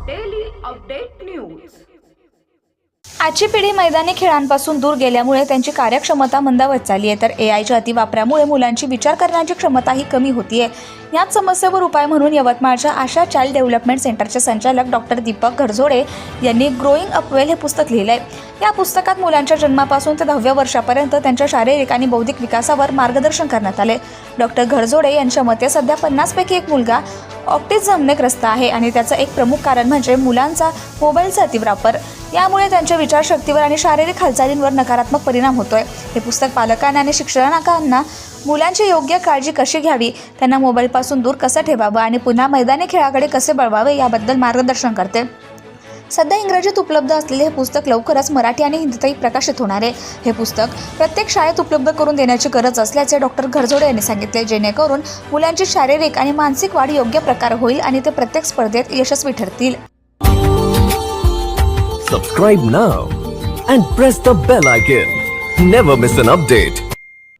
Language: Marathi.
अपडेट न्यूज आजची पिढी मैदानी खेळांपासून दूर गेल्यामुळे त्यांची कार्यक्षमता मंदावत चालली आहे. तर ए आयच्या अतिवापरामुळे मुलांची विचार करण्याची क्षमताही कमी होतीये. याच समस्येवर उपाय म्हणून यवतमाळच्या आशा चाइल्ड डेव्हलपमेंट सेंटरचे संचालक डॉक्टर दीपक घरझोडे यांनी ग्रोईंग अपवेल हे पुस्तक लिहिलं आहे या पुस्तकात मुलांच्या जन्मापासून ते दहाव्या वर्षापर्यंत त्यांच्या शारीरिक आणि बौद्धिक विकासावर मार्गदर्शन करण्यात आले डॉक्टर घरजोडे यांच्या मते सध्या पन्नासपैकी एक मुलगा ऑप्टिझमने ग्रस्त आहे आणि त्याचं एक प्रमुख कारण म्हणजे मुलांचा मोबाईलचा अतिवापर. यामुळे त्यांच्या विचारशक्तीवर आणि शारीरिक हालचालींवर नकारात्मक परिणाम होतोय. हे पुस्तक पालकांना आणि शिक्षकांना मुलांची योग्य काळजी कशी घ्यावी त्यांना मोबाईलपासून दूर कसं ठेवावं आणि पुन्हा मैदानी खेळाकडे कसे बळवावे याबद्दल मार्गदर्शन करते. सध्या इंग्रजीत उपलब्ध असलेले हे पुस्तक लवकरच मराठी आणि हिंदीतही प्रकाशित होणार आहे. हे पुस्तक प्रत्येक शाळेत उपलब्ध करून देण्याची गरज असल्याचे डॉक्टर घरजोडे यांनी सांगितले जेणेकरून मुलांची शारीरिक आणि मानसिक वाढ योग्य प्रकारे होईल आणि ते प्रत्येक स्पर्धेत यशस्वी ठरतील. Subscribe now and press the bell icon never miss an update